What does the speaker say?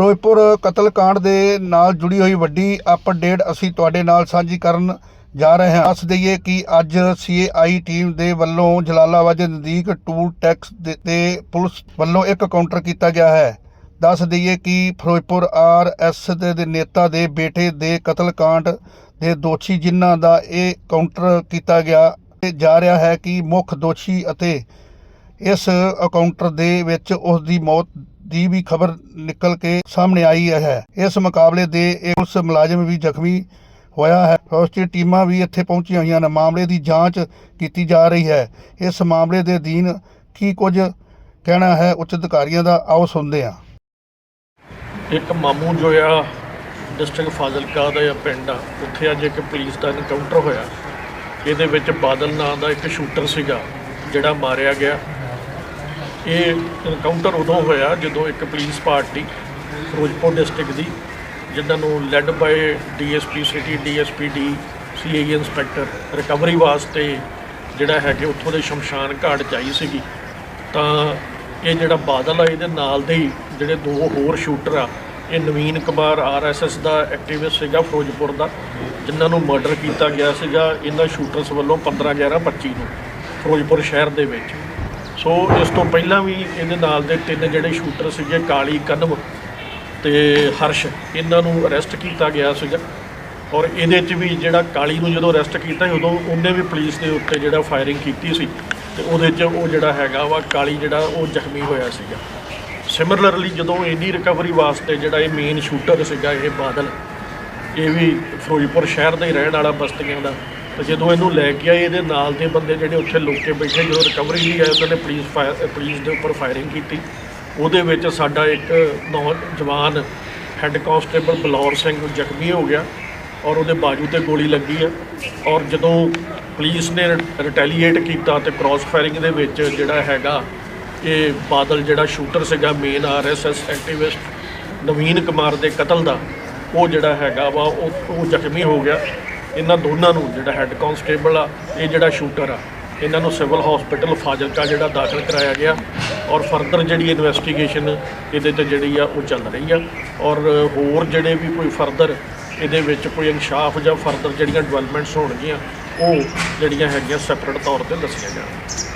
ਫਿਰੋਜ਼ਪੁਰ ਕਤਲकांड ਦੇ ਨਾਲ ਜੁੜੀ ਹੋਈ ਵੱਡੀ ਅਪਡੇਟ ਅਸੀਂ ਤੁਹਾਡੇ ਨਾਲ ਸਾਂਝੀ ਕਰਨ ਜਾ ਰਹੇ ਹਾਂ। ਦੱਸ ਦਈਏ ਕਿ ਅੱਜ ਸੀਆਈ ਟੀਮ ਦੇ ਵੱਲੋਂ ਜਲਾਲਾਬਾਦ ਦੇ ਨਜ਼ਦੀਕ ਟੂਲ ਟੈਕਸ ਦੇ ਤੇ ਪੁਲਿਸ ਵੱਲੋਂ ਇੱਕ ਕਾਊਂਟਰ ਕੀਤਾ ਗਿਆ ਹੈ। ਦੱਸ ਦਈਏ ਕਿ ਫਿਰੋਜ਼ਪੁਰ ਆਰ ਆਰਐਸ ਦੇ ਨੇਤਾ ਦੇ ਬੇਟੇ ਦੇ ਕਤਲकांड ਦੇ ਦੋਸ਼ੀ ਜਿਨ੍ਹਾਂ ਦਾ ਇਹ ਕਾਊਂਟਰ ਕੀਤਾ ਗਿਆ ਜਾ ਰਿਹਾ ਹੈ ਕਿ ਮੁੱਖ ਦੋਸ਼ੀ ਅਤੇ ਇਸ ਅਕਾਊਂਟਰ ਦੇ ਵਿੱਚ ਉਸ ਦੀ ਮੌਤ ਦੀ ਵੀ ਖਬਰ ਨਿਕਲ ਕੇ ਸਾਹਮਣੇ ਆਈ ਹੈ। ਇਸ ਮੁਕਾਬਲੇ ਦੇ ਇੱਕ ਪੁਲਿਸ ਮੁਲਾਜ਼ਮ ਵੀ ਜ਼ਖਮੀ ਹੋਇਆ ਹੈ। ਫੌਜੀ ਟੀਮਾਂ ਵੀ ਇੱਥੇ ਪਹੁੰਚੀਆਂ ਹੋਈਆਂ ਨੇ। ਮਾਮਲੇ ਦੀ ਜਾਂਚ ਕੀਤੀ ਜਾ ਰਹੀ ਹੈ। ਇਸ ਮਾਮਲੇ ਦੇ ਅਧੀਨ ਕੀ ਕੁਝ ਕਹਿਣਾ ਹੈ, ਉੱਚ ਅਧਿਕਾਰੀਆਂ ਦਾ ਆਓ ਸੁਣਦੇ ਹਾਂ। ਇੱਕ ਮਾਮੂ ਜੋ ਆ ਡਿਸਟ੍ਰਿਕਟ ਫਾਜ਼ਿਲਕਾ ਦਾ ਆ ਪਿੰਡ ਆ। ਉੱਥੇ ਅੱਜ ਇੱਕ ਪੁਲਿਸ ਦਾ ਐਨਕਾਊਂਟਰ ਹੋਇਆ। ਇਹਦੇ ਵਿੱਚ ਬਾਦਲ ਨਾਂ ਦਾ ਇੱਕ ਸ਼ੂਟਰ ਸੀਗਾ, ਜਿਹੜਾ ਮਾਰਿਆ ਗਿਆ। ਇਹ ਇਨਕਾਊਂਟਰ ਉਦੋਂ ਹੋਇਆ ਜਦੋਂ ਇੱਕ ਪੁਲਿਸ ਪਾਰਟੀ ਫਿਰੋਜ਼ਪੁਰ ਡਿਸਟ੍ਰਿਕਟ ਦੀ ਜਿਨ੍ਹਾਂ ਨੂੰ led by DSP city DSP D CI inspector recovery ਵਾਸਤੇ ਜਿਹੜਾ ਹੈ ਕਿ ਉੱਥੋਂ ਦੇ ਸ਼ਮਸ਼ਾਨ ਘਾਟ ਚਾਹੀ ਸੀਗੀ। ਤਾਂ ਇਹ ਜਿਹੜਾ ਬਾਦਲ ਆ, ਇਹਦੇ ਨਾਲ ਦੇ ਹੀ ਜਿਹੜੇ ਦੋ ਹੋਰ ਸ਼ੂਟਰ ਆ, ਇਹ ਨਵੀਨ ਕੁਮਾਰ ਆਰਐਸਐਸ ਦਾ ਐਕਟਿਵਿਸਟ ਸੀਗਾ ਫਿਰੋਜ਼ਪੁਰ ਦਾ, ਜਿਨ੍ਹਾਂ ਨੂੰ ਮਰਡਰ ਕੀਤਾ ਗਿਆ ਸੀਗਾ। ਇਹਨਾਂ ਸ਼ੂਟਰਸ ਵੱਲੋਂ 15 11 25 ਨੂੰ ਫਿਰੋਜ਼ਪੁਰ ਸ਼ਹਿਰ ਦੇ ਵਿੱਚ। ਸੋ ਇਸ ਤੋਂ ਪਹਿਲਾਂ ਵੀ ਇਹਦੇ ਨਾਲ ਦੇ ਤਿੰਨ ਜਿਹੜੇ ਸ਼ੂਟਰ ਸੀਗੇ, ਕਾਲੀ, ਕਨਮ ਤੇ ਹਰਸ਼, ਇਹਨਾਂ ਨੂੰ ਅਰੈਸਟ ਕੀਤਾ ਗਿਆ ਸੀਗਾ। ਔਰ ਇਹਦੇ 'ਚ ਵੀ ਜਿਹੜਾ ਕਾਲੀ ਨੂੰ ਜਦੋਂ ਅਰੈਸਟ ਕੀਤਾ ਸੀ, ਉਦੋਂ ਉਹਨੇ ਵੀ ਪੁਲਿਸ ਦੇ ਉੱਤੇ ਜਿਹੜਾ ਫਾਇਰਿੰਗ ਕੀਤੀ ਸੀ ਤੇ ਉਹਦੇ 'ਚ ਉਹ ਜਿਹੜਾ ਹੈਗਾ ਵਾ, ਕਾਲੀ ਜਿਹੜਾ ਉਹ ਜ਼ਖਮੀ ਹੋਇਆ ਸੀਗਾ। ਸਿਮਿਲਰਲੀ ਜਦੋਂ ਇਹਦੀ ਰਿਕਵਰੀ ਵਾਸਤੇ ਜਿਹੜਾ ਇਹ ਮੇਨ ਸ਼ੂਟਰ ਸੀਗਾ, ਇਹ ਬਾਦਲ, ਇਹ ਵੀ ਫਿਰੋਜ਼ਪੁਰ ਸ਼ਹਿਰ ਦਾ ਹੀ ਰਹਿਣ ਵਾਲਾ ਬਸਤੀਆਂ ਦਾ ਤੇ ਜਦੋਂ ਇਹਨੂੰ ਲੈ ਕੇ ਆਏ, ਇਹਦੇ ਨਾਲ ਦੇ ਬੰਦੇ ਜਿਹੜੇ ਉੱਥੇ ਲੋਕੇ ਬੈਠੇ, ਜਦੋਂ ਰਿਕਵਰੀ ਲਈ ਆਏ, ਉਹਨਾਂ ਨੇ ਪੁਲਿਸ ਫਾਇਰ ਪੁਲਿਸ ਦੇ ਉੱਪਰ ਫਾਇਰਿੰਗ ਕੀਤੀ। ਉਹਦੇ ਵਿੱਚ ਸਾਡਾ ਇੱਕ ਨੌਜਵਾਨ ਹੈੱਡ ਕਾਂਸਟੇਬਲ ਬਲੌਰ ਸਿੰਘ ਜ਼ਖਮੀ ਹੋ ਗਿਆ ਔਰ ਉਹਦੇ ਬਾਜੂ ਤੇ ਗੋਲੀ ਲੱਗੀ ਆ ਔਰ ਜਦੋਂ ਪੁਲਿਸ ਨੇ ਰਿਟੈਲੀਏਟ ਕੀਤਾ ਤੇ ਕ੍ਰਾਸ ਫਾਇਰਿੰਗ ਦੇ ਵਿੱਚ ਜਿਹੜਾ ਹੈਗਾ ਕਿ ਬਾਦਲ ਜਿਹੜਾ ਸ਼ੂਟਰ ਸੀਗਾ main RSS activist Naveen Kumar ਦੇ ਕਤਲ ਦਾ, ਉਹ ਜਿਹੜਾ ਹੈਗਾ ਵਾ, ਉਹ ਉਹ ਜ਼ਖਮੀ ਹੋ ਗਿਆ। ਇਹਨਾਂ ਦੋਨਾਂ ਨੂੰ, ਜਿਹੜਾ ਹੈੱਡ ਕਾਂਸਟੇਬਲ ਆ, ਇਹ ਜਿਹੜਾ ਸ਼ੂਟਰ ਆ, ਇਹਨਾਂ ਨੂੰ ਸਿਵਲ ਹਸਪੀਟਲ ਫਾਜ਼ਿਲਕਾ ਜਿਹੜਾ ਦਾਖਲ ਕਰਾਇਆ ਗਿਆ ਔਰ ਫਰਦਰ ਜਿਹੜੀ ਇਨਵੈਸਟੀਗੇਸ਼ਨ ਇਹਦੇ ਤੇ ਜਿਹੜੀ ਆ, ਉਹ ਚੱਲ ਰਹੀ ਆ ਔਰ ਹੋਰ ਜਿਹੜੇ ਵੀ ਕੋਈ ਫਰਦਰ ਇਹਦੇ ਵਿੱਚ ਕੋਈ ਇਨਸ਼ਾਫ ਜਾਂ ਫਰਦਰ ਜਿਹੜੀਆਂ ਡਿਵੈਲਪਮੈਂਟਸ ਹੋਣਗੀਆਂ, ਉਹ ਜਿਹੜੀਆਂ ਹੈਗੀਆਂ ਸੈਪਰੇਟ ਤੌਰ ਤੇ ਦੱਸੀਆਂ ਜਾਣ।